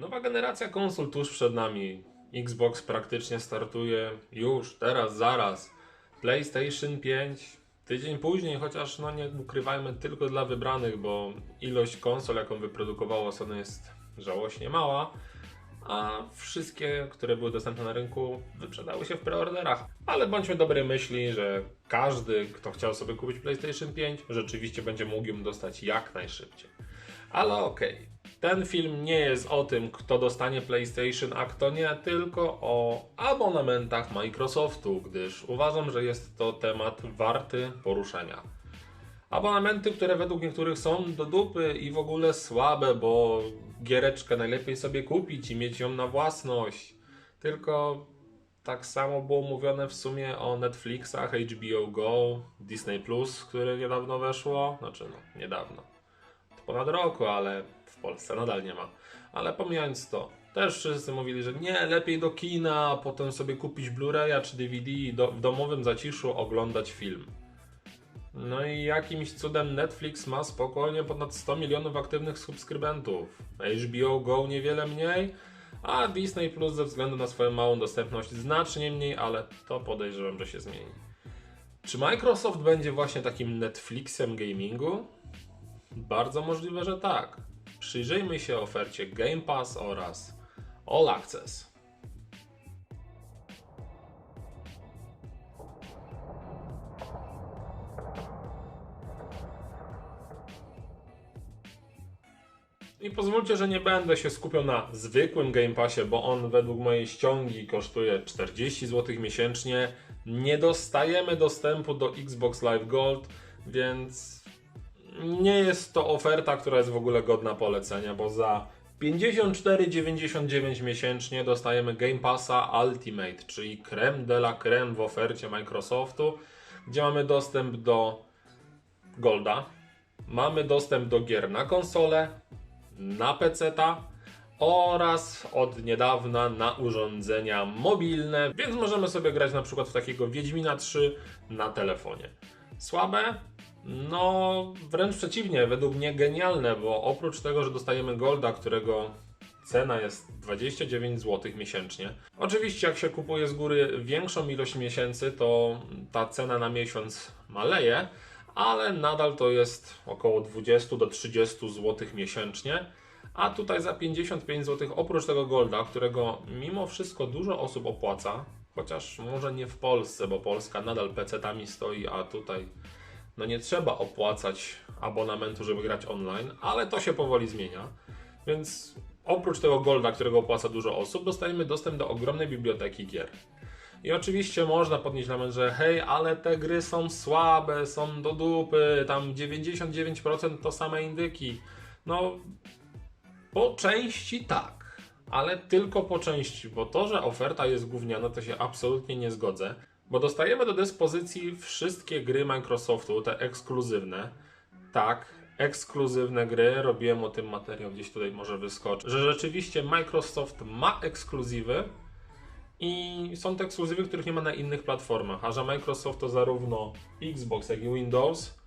Nowa generacja konsol tuż przed nami. Xbox praktycznie startuje już, teraz, zaraz. PlayStation 5 tydzień później, chociaż no nie ukrywajmy tylko dla wybranych, bo ilość konsol, jaką wyprodukowało Sony jest żałośnie mała, a wszystkie, które były dostępne na rynku, wyprzedały się w preorderach. Ale bądźmy dobrej myśli, że każdy, kto chciał sobie kupić PlayStation 5, rzeczywiście będzie mógł ją dostać jak najszybciej. Ale okej, ten film nie jest o tym, kto dostanie PlayStation, a kto nie, tylko o abonamentach Microsoftu, gdyż uważam, że jest to temat warty poruszenia. Abonamenty, które według niektórych są do dupy i w ogóle słabe, bo giereczkę najlepiej sobie kupić i mieć ją na własność. Tylko tak samo było mówione w sumie o Netflixach, HBO Go, Disney Plus, które niedawno weszło. Znaczy, no, niedawno. To ponad roku, ale Polsce nadal nie ma. Ale pomijając to, też wszyscy mówili, że nie, lepiej do kina, potem sobie kupić Blu-raya czy DVD i do, w domowym zaciszu oglądać film. No i jakimś cudem Netflix ma spokojnie ponad 100 milionów aktywnych subskrybentów. HBO Go niewiele mniej, a Disney Plus ze względu na swoją małą dostępność znacznie mniej, ale to podejrzewam, że się zmieni. Czy Microsoft będzie właśnie takim Netflixem gamingu? Bardzo możliwe, że tak. Przyjrzyjmy się ofercie Game Pass oraz All Access. I pozwólcie, że nie będę się skupiał na zwykłym Game Passie, bo on według mojej ściągi kosztuje 40 zł miesięcznie. Nie dostajemy dostępu do Xbox Live Gold, więc nie jest to oferta, która jest w ogóle godna polecenia, bo za 54,99 miesięcznie dostajemy Game Passa Ultimate, czyli creme de la creme w ofercie Microsoftu, gdzie mamy dostęp do Golda, mamy dostęp do gier na konsolę, na PC-ta oraz od niedawna na urządzenia mobilne, więc możemy sobie grać na przykład w takiego Wiedźmina 3 na telefonie. Słabe? No, wręcz przeciwnie, według mnie genialne, bo oprócz tego, że dostajemy Golda, którego cena jest 29 zł miesięcznie. Oczywiście, jak się kupuje z góry większą ilość miesięcy, to ta cena na miesiąc maleje, ale nadal to jest około 20 do 30 zł miesięcznie. A tutaj za 55 zł, oprócz tego Golda, którego mimo wszystko dużo osób opłaca, chociaż może nie w Polsce, bo Polska nadal PC-tami stoi, a tutaj no nie trzeba opłacać abonamentu, żeby grać online, ale to się powoli zmienia. Więc oprócz tego Golda, którego opłaca dużo osób, dostajemy dostęp do ogromnej biblioteki gier. I oczywiście można podnieść lament, że hej, ale te gry są słabe, są do dupy, tam 99% to same indyki. No, po części tak, ale tylko po części, bo to, że oferta jest gówniana, to się absolutnie nie zgodzę, bo dostajemy do dyspozycji wszystkie gry Microsoftu, te ekskluzywne. Tak, ekskluzywne gry, robiłem o tym materiał, gdzieś tutaj może wyskoczy, że rzeczywiście Microsoft ma ekskluzywy i są to ekskluzywy, których nie ma na innych platformach, a że Microsoft to zarówno Xbox, jak i Windows,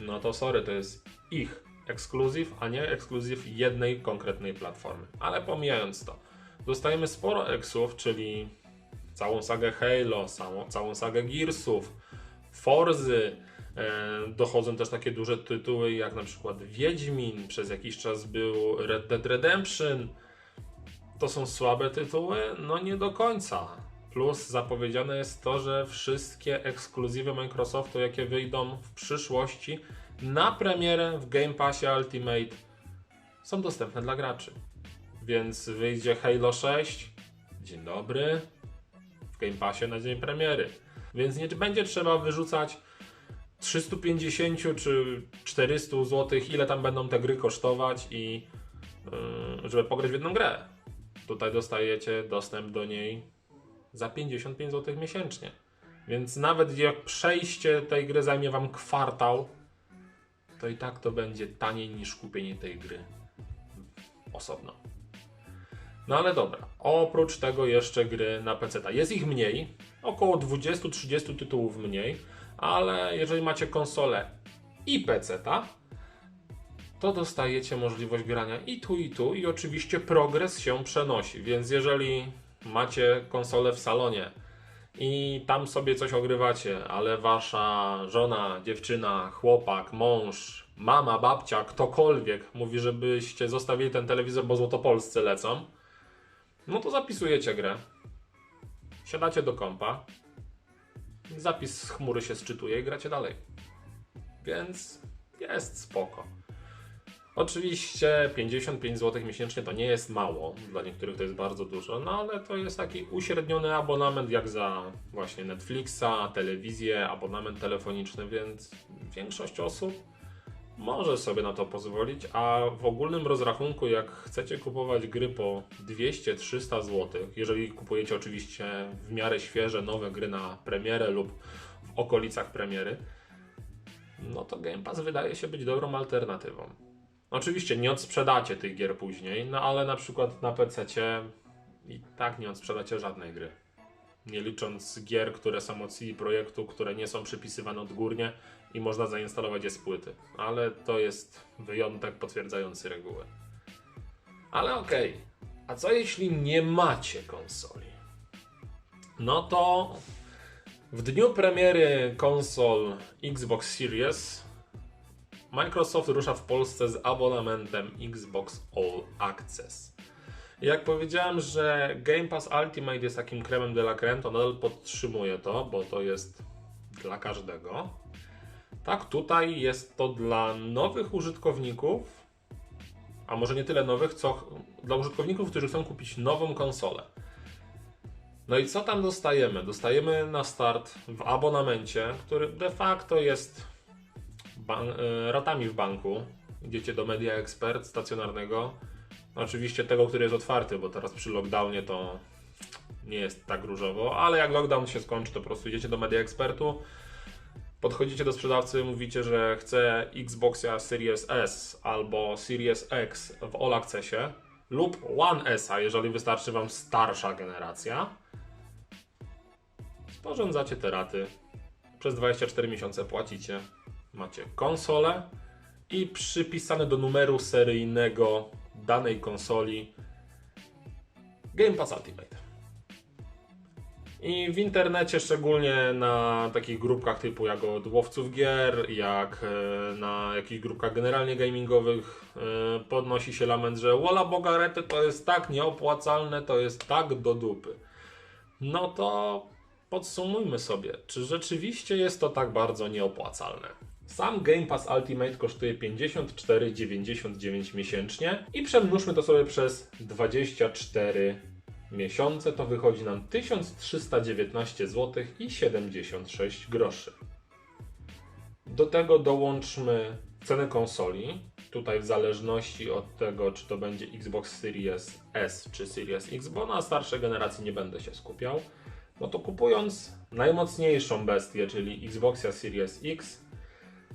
no to sorry, to jest ich ekskluzyw, a nie ekskluzyw jednej konkretnej platformy. Ale pomijając to, dostajemy sporo eksów, czyli całą sagę Halo, całą, całą sagę Gearsów, Forzy, e, dochodzą też takie duże tytuły jak na przykład Wiedźmin, przez jakiś czas był Red Dead Redemption. To są słabe tytuły? No nie do końca. Plus zapowiedziane jest to, że wszystkie ekskluzywy Microsoftu, jakie wyjdą w przyszłości na premierę w Game Passie Ultimate są dostępne dla graczy. Więc wyjdzie Halo 6. Dzień dobry. Game Passie na dzień premiery. Więc nie będzie trzeba wyrzucać 350 czy 400 zł, ile tam będą te gry kosztować i yy, żeby pograć w jedną grę. Tutaj dostajecie dostęp do niej za 55 zł miesięcznie. Więc nawet jak przejście tej gry zajmie wam kwartał, to i tak to będzie taniej niż kupienie tej gry osobno. No ale dobra, oprócz tego jeszcze gry na PC. Jest ich mniej, około 20-30 tytułów mniej, ale jeżeli macie konsolę i PC, to dostajecie możliwość grania i tu, i tu, i oczywiście progres się przenosi. Więc jeżeli macie konsolę w salonie i tam sobie coś ogrywacie, ale wasza żona, dziewczyna, chłopak, mąż, mama, babcia, ktokolwiek mówi, żebyście zostawili ten telewizor, bo złotopolscy lecą, no to zapisujecie grę. Siadacie do kompa, zapis z chmury się sczytuje i gracie dalej. Więc jest spoko. Oczywiście 55 zł miesięcznie to nie jest mało, dla niektórych to jest bardzo dużo, no ale to jest taki uśredniony abonament jak za właśnie Netflixa, telewizję, abonament telefoniczny, więc większość osób może sobie na to pozwolić, a w ogólnym rozrachunku jak chcecie kupować gry po 200-300 zł, jeżeli kupujecie oczywiście w miarę świeże, nowe gry na premierę lub w okolicach premiery, no to Game Pass wydaje się być dobrą alternatywą. Oczywiście nie odsprzedacie tych gier później, no ale na przykład na PC i tak nie odsprzedacie żadnej gry. Nie licząc gier, które są od CD Projektu, które nie są przypisywane odgórnie i można zainstalować je z płyty. Ale to jest wyjątek potwierdzający regułę. Ale okej, a co jeśli nie macie konsoli? No to w dniu premiery konsol Xbox Series Microsoft rusza w Polsce z abonamentem Xbox All Access. Jak powiedziałem, że Game Pass Ultimate jest takim kremem de la creme, to nadal podtrzymuję to, bo to jest dla każdego. Tak, tutaj jest to dla nowych użytkowników, a może nie tyle nowych, co dla użytkowników, którzy chcą kupić nową konsolę. No i co tam dostajemy? Dostajemy na start w abonamencie, który de facto jest e, ratami w banku. Idziecie do Media Expert stacjonarnego. Oczywiście tego, który jest otwarty, bo teraz przy lockdownie to nie jest tak różowo, ale jak lockdown się skończy, to po prostu idziecie do Media Expertu, podchodzicie do sprzedawcy, mówicie, że chce Xboxa Series S albo Series X w All Accessie lub One S, jeżeli wystarczy Wam starsza generacja. Sporządzacie te raty. Przez 24 miesiące płacicie. Macie konsolę i przypisane do numeru seryjnego danej konsoli Game Pass Ultimate. I w internecie, szczególnie na takich grupkach typu jak od łowców gier, jak e, na jakichś grupkach generalnie gamingowych, e, podnosi się lament, że Wola Bogarety to jest tak nieopłacalne, to jest tak do dupy. No to podsumujmy sobie, czy rzeczywiście jest to tak bardzo nieopłacalne. Sam Game Pass Ultimate kosztuje 54,99 miesięcznie i przemnóżmy to sobie przez 24 miesiące, to wychodzi nam 1319 zł i 76 groszy. Do tego dołączmy cenę konsoli. Tutaj w zależności od tego, czy to będzie Xbox Series S czy Series X, bo na starszej generacji nie będę się skupiał. No to kupując najmocniejszą bestię, czyli Xboxa Series X,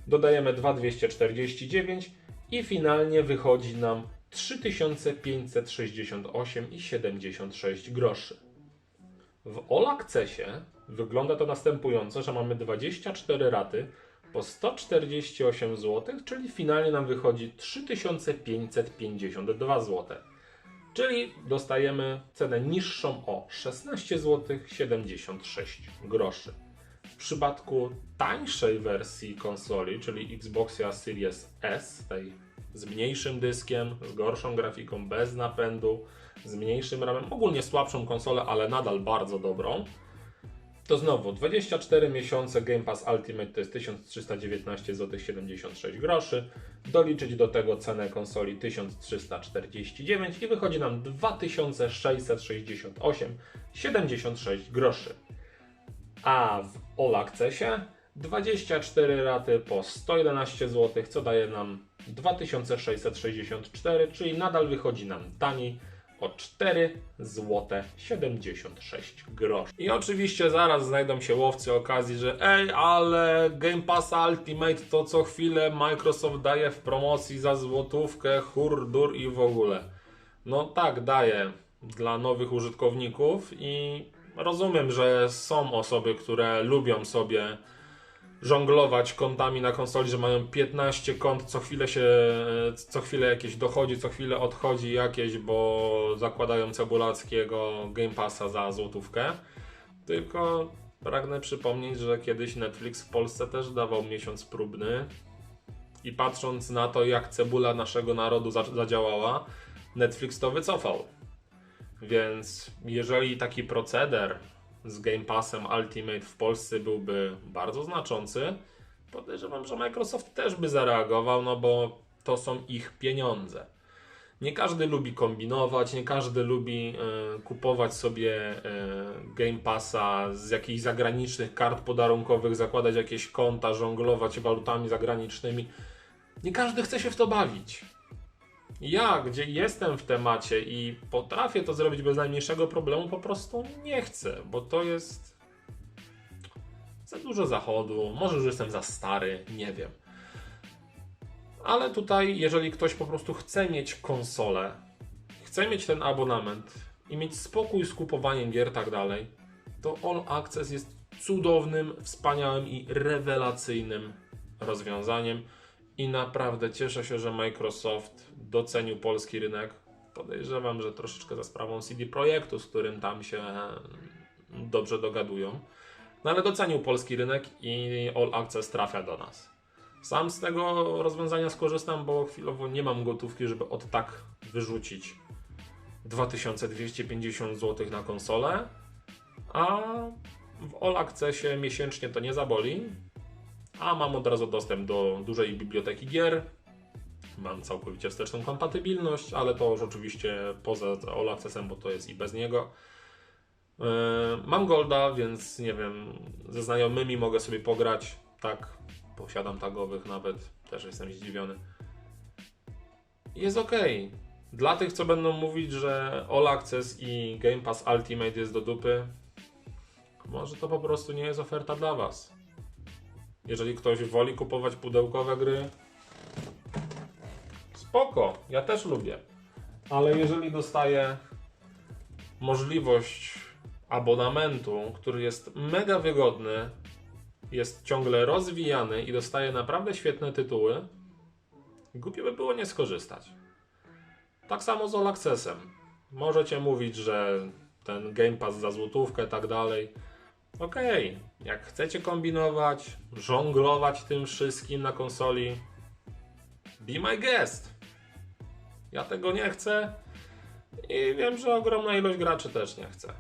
dodajemy 2249 i finalnie wychodzi nam 3568,76 groszy. W All Accessie wygląda to następująco, że mamy 24 raty po 148 zł, czyli finalnie nam wychodzi 3552 zł. Czyli dostajemy cenę niższą o 16 zł 76 groszy. Przypadku tańszej wersji konsoli, czyli Xboxa Series S, tej z mniejszym dyskiem, z gorszą grafiką, bez napędu, z mniejszym ramem, ogólnie słabszą konsolę, ale nadal bardzo dobrą, to znowu 24 miesiące Game Pass Ultimate to jest 1319 zł 76 groszy. Doliczyć do tego cenę konsoli 1349 i wychodzi nam 2668,76 groszy. A w All Accessie 24 raty po 111 zł, co daje nam 2664, czyli nadal wychodzi nam taniej o 4 zł 76 groszy. I oczywiście zaraz znajdą się łowcy okazji, że ej, ale Game Pass Ultimate to co chwilę Microsoft daje w promocji za złotówkę, hurdur i w ogóle. No tak, daje dla nowych użytkowników i rozumiem, że są osoby, które lubią sobie żonglować kontami na konsoli, że mają 15 kont, co chwilę się, co chwilę jakieś dochodzi, co chwilę odchodzi jakieś, bo zakładają cebulackiego Game Passa za złotówkę. Tylko pragnę przypomnieć, że kiedyś Netflix w Polsce też dawał miesiąc próbny i patrząc na to, jak cebula naszego narodu za- zadziałała, Netflix to wycofał. Więc jeżeli taki proceder z Game Passem Ultimate w Polsce byłby bardzo znaczący, podejrzewam, że Microsoft też by zareagował, no bo to są ich pieniądze. Nie każdy lubi kombinować, nie każdy lubi e, kupować sobie e, Game Passa z jakichś zagranicznych kart podarunkowych, zakładać jakieś konta, żonglować walutami zagranicznymi. Nie każdy chce się w to bawić. Ja, gdzie jestem w temacie i potrafię to zrobić bez najmniejszego problemu, po prostu nie chcę, bo to jest za dużo zachodu, może już jestem za stary, nie wiem. Ale tutaj, jeżeli ktoś po prostu chce mieć konsolę, chce mieć ten abonament i mieć spokój z kupowaniem gier, tak dalej, to All Access jest cudownym, wspaniałym i rewelacyjnym rozwiązaniem. I naprawdę cieszę się, że Microsoft docenił polski rynek. Podejrzewam, że troszeczkę za sprawą CD Projektu, z którym tam się dobrze dogadują. No ale docenił polski rynek i All Access trafia do nas. Sam z tego rozwiązania skorzystam, bo chwilowo nie mam gotówki, żeby od tak wyrzucić 2250 zł na konsolę, a w All Accessie miesięcznie to nie zaboli, a mam od razu dostęp do dużej biblioteki gier. Mam całkowicie wsteczną kompatybilność, ale to już oczywiście poza All Accessem, bo to jest i bez niego. Yy, Mam Golda, więc nie wiem, ze znajomymi mogę sobie pograć. Tak, posiadam tagowych nawet, też jestem zdziwiony. Jest ok. Dla tych, co będą mówić, że All Access i Game Pass Ultimate jest do dupy, może to po prostu nie jest oferta dla Was. Jeżeli ktoś woli kupować pudełkowe gry, spoko, ja też lubię. Ale jeżeli dostaję możliwość abonamentu, który jest mega wygodny, jest ciągle rozwijany i dostaje naprawdę świetne tytuły, głupio by było nie skorzystać. Tak samo z All Accessem. Możecie mówić, że ten Game Pass za złotówkę tak dalej. Okej, jak chcecie kombinować, żonglować tym wszystkim na konsoli, be my guest. Ja tego nie chcę i wiem, że ogromna ilość graczy też nie chce.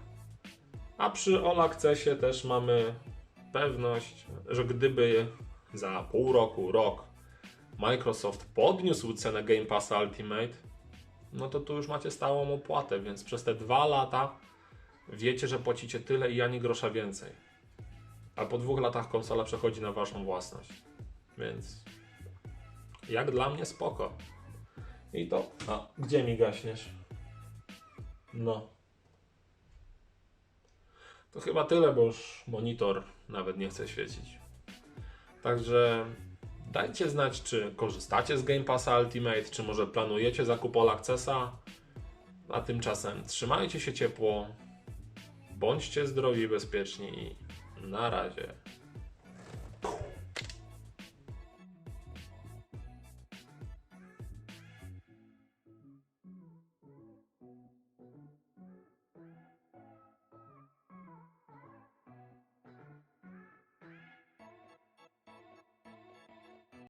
A przy All Accessie też mamy pewność, że gdyby za pół roku, rok Microsoft podniósł cenę Game Passa Ultimate, no to tu już macie stałą opłatę, więc przez te dwa lata wiecie, że płacicie tyle i ani grosza więcej. A po dwóch latach konsola przechodzi na waszą własność. Więc jak dla mnie spoko. I to. A gdzie mi gaśniesz? No. To chyba tyle, bo już monitor nawet nie chce świecić. Także dajcie znać, czy korzystacie z Game Passa Ultimate, czy może planujecie zakup All Accessa. A tymczasem trzymajcie się ciepło, bądźcie zdrowi i bezpieczni i na razie.